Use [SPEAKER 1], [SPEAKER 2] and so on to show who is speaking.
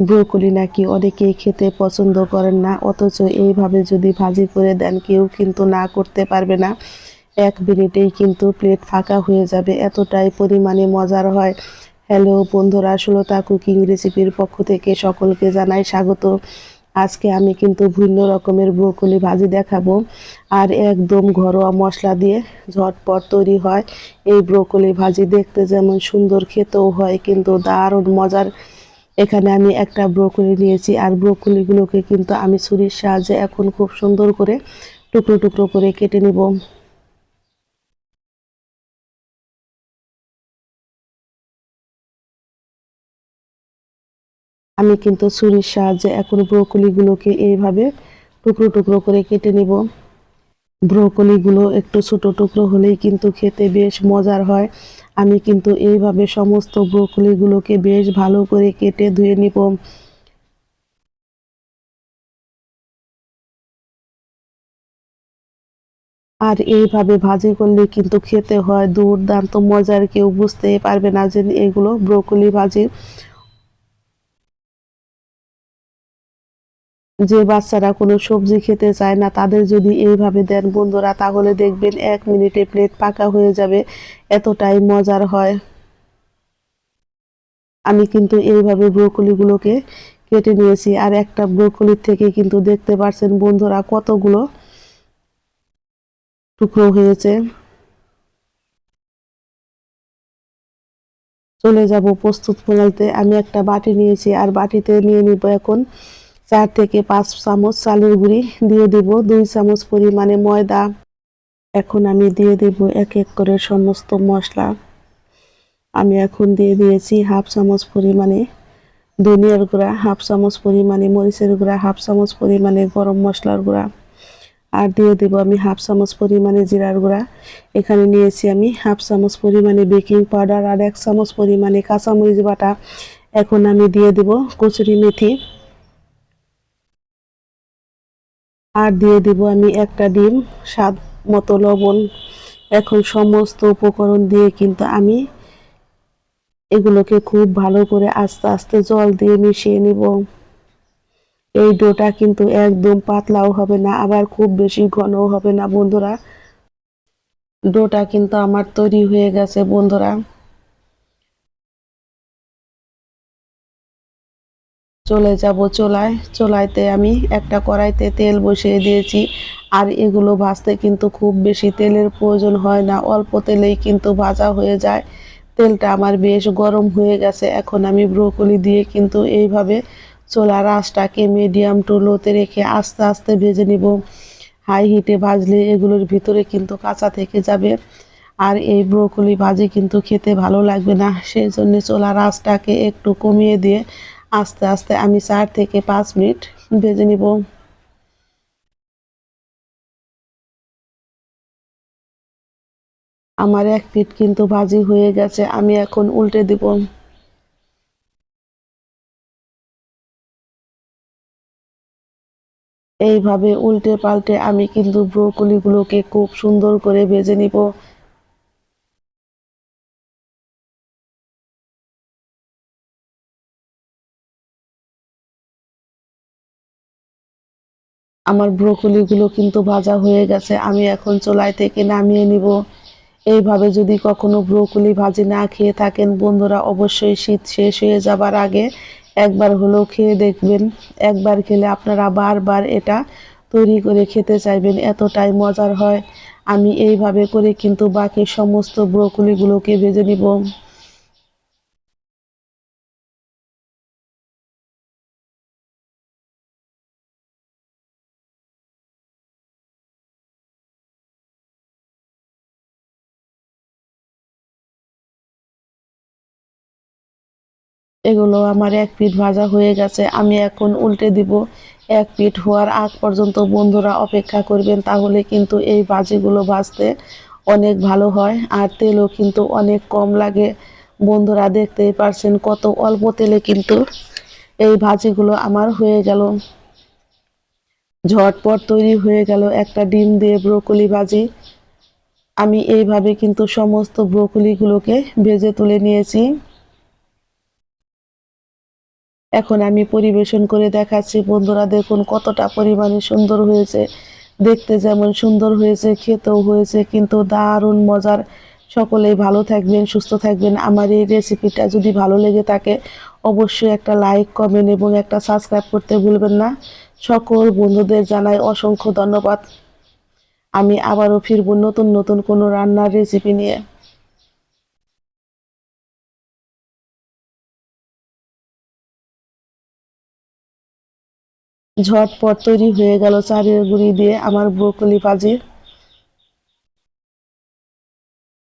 [SPEAKER 1] Broccoli নাকি অনেকেই খেতে পছন্দ করেন না, অথচ এইভাবে যদি ভাজি করে দেন, কেউ কিন্তু না করতে পারবে না। এক মিনিটেই কিন্তু প্লেট ফাঁকা হয়ে যাবে, এতটাই পরিমাণে মজার হয়। হ্যালো বন্ধুরা, সুলতা কুকিং রেসিপির পক্ষ থেকে সকলকে জানাই স্বাগত। আজকে আমি কিন্তু ভিন্ন রকমের ব্রোকলি ভাজি দেখাবো। আর একদম ঘরোয়া মশলা দিয়ে ঝটপট তৈরি হয়। এই ব্রোকলি ভাজি দেখতে যেমন সুন্দর, খেতেও হয়, কিন্তু দারুণ মজার। এখানে আমি একটা ব্রোকলি নিয়েছি। আর ব্রোকলিগুলোকে কিন্তু আমি ছুরির সাহায্যে এখন খুব সুন্দর করে টুকরো টুকরো করে কেটে নেব। আমি কিন্তু ছুরির সাহায্যে এখন ব্রোকলিগুলোকে এইভাবে টুকরো টুকরো করে কেটে নেব। ব্রোকলিগুলো একটু ছোট টুকরো হলেই কিন্তু খেতে বেশ মজার হয়। আমি কিন্তু এইভাবে সমস্ত ব্রোকলিগুলোকে বেশ ভালো করে কেটে ধুয়ে নিব। আর এইভাবে ভাজি করলে কিন্তু খেতে হয় দুর্দান্ত, মজার কেউ বুঝতে পারবে না যে এগুলো ব্রোকলি ভাজি। যে বাচ্চারা কোনো সবজি খেতে চায় না, তাদের যদি এইভাবে দেন বন্ধুরা, তাহলে দেখবেন এক মিনিটে প্লেট পাকা হয়ে যাবে। এতটাই মজার হয়। আমি কিন্তু এইভাবে ব্রোকলিগুলোকে কেটে নিয়েছি, আর একটা ব্রোকলির থেকে কিন্তু দেখতে পাচ্ছেন বন্ধুরা কতগুলো টুকরো হয়েছে। চলে যাব প্রস্তুত প্রণালীতে। আমি একটা বাটি নিয়েছি, আর বাটিতে নিয়ে নিব এখন চার থেকে পাঁচ চামচ চালের গুঁড়ি দিয়ে দিব, দুই চামচ পরিমাণে ময়দা। এখন আমি দিয়ে দিব এক এক করে সমস্ত মশলা। আমি এখন দিয়ে দিয়েছি হাফ চামচ পরিমাণে ধনিয়ার গুঁড়া, হাফ চামচ পরিমাণে মরিচের গুঁড়া, হাফ চামচ পরিমাণে গরম মশলার গুঁড়া। আর দিয়ে দেব আমি হাফ চামচ পরিমাণে জিরার গুঁড়া। এখানে নিয়েছি আমি হাফ চামচ পরিমাণে বেকিং পাউডার আর এক চামচ পরিমাণে কাঁচামরিচ বাটা। এখন আমি দিয়ে দেব কচুরি মেথি। আর দিয়ে দিব আমি একটা ডিম, স্বাদ মতো লবণ। এখন সমস্ত উপকরণ দিয়ে কিন্তু আমি এগুলোকে খুব ভালো করে আস্তে আস্তে জল দিয়ে মিশিয়ে নিব। এই ডোটা কিন্তু একদম পাতলাও হবে না, আবার খুব বেশি ঘনও হবে না, বন্ধুরা। ডোটা কিন্তু আমার তৈরি হয়ে গেছে, বন্ধুরা। চলে যাব চোলায়। চোলাইতে আমি একটা কড়াইতে তেল বসিয়ে দিয়েছি। আর এগুলো ভাজতে কিন্তু খুব বেশি তেলের প্রয়োজন হয় না। অল্প তেলেই কিন্তু ভাজা হয়ে যায়। তেলটা আমার বেশ গরম হয়ে গেছে। এখন আমি ব্রোকলি দিয়ে কিন্তু এইভাবে চোলার আঁচটাকে মিডিয়াম টু লোতে রেখে আস্তে আস্তে ভেজে নিব। হাই হিটে ভাজলে এগুলোর ভিতরে কিন্তু কাঁচা থেকে যাবে। আর এই ব্রোকলি ভাজি কিন্তু খেতে ভালো লাগবে না। সেই জন্য চোলার আঁচটাকে একটু কমিয়ে দিয়ে আস্তে আস্তে আমি চার থেকে পাঁচ মিনিট ভেজে নিব। আমার এক পিঠ কিন্তু ভাজি হয়ে গেছে, আমি এখন উল্টে দিব। এইভাবে উল্টে পাল্টে আমি কিন্তু ব্রোকলিগুলোকে খুব সুন্দর করে ভেজে নিব। আমার ব্রোকলিগুলো কিন্তু ভাজা হয়ে গেছে, আমি এখন চোলাই থেকে নামিয়ে নিব। এইভাবে যদি কখনো ব্রোকলি ভাজি না খেয়ে থাকেন, বন্ধুরা অবশ্যই শীত শেষ হয়ে যাবার আগে একবার হলেও খেয়ে দেখবেন। একবার খেলে আপনারা বারবার এটা তৈরি করে খেতে চাইবেন, এতটাই মজার হয়। আমি এইভাবে করে কিন্তু বাকি সমস্ত ব্রোকলিগুলোকে ভেজে নিব। এগুলো আমার এক পিঠ ভাজা হয়ে গেছে, আমি এখন উল্টে দিব। এক পিঠ হওয়ার আগ পর্যন্ত বন্ধুরা অপেক্ষা করবেন, তাহলে কিন্তু এই ভাজিগুলো ভাজতে অনেক ভালো হয়, আর তেলও কিন্তু অনেক কম লাগে। বন্ধুরা দেখতেই পারছেন কত অল্প তেলে কিন্তু এই ভাজিগুলো আমার হয়ে গেল। ঝটপট তৈরি হয়ে গেল একটা ডিম দিয়ে ব্রোকলি ভাজি। আমি এইভাবে কিন্তু সমস্ত ব্রোকলিগুলোকে ভেজে তুলে নিয়েছি। এখন আমি পরিবেশন করে দেখাচ্ছি, বন্ধুরা দেখুন কতটা পরিমাণে সুন্দর হয়েছে। দেখতে যেমন সুন্দর হয়েছে, খেতেও হয়েছে, কিন্তু দারুণ মজার। সকলেই ভালো থাকবেন, সুস্থ থাকবেন। আমার এই রেসিপিটা যদি ভালো লেগে থাকে, অবশ্যই একটা লাইক কমেন্ট এবং একটা সাবস্ক্রাইব করতে ভুলবেন না। সকল বন্ধুদের জানাই অসংখ্য ধন্যবাদ। আমি আবারও ফিরব নতুন নতুন কোনো রান্নার রেসিপি নিয়ে। ঝটপট তৈরি হয়ে গেল চালের গুঁড়ি দিয়ে আমার ব্রোকলি ভাজি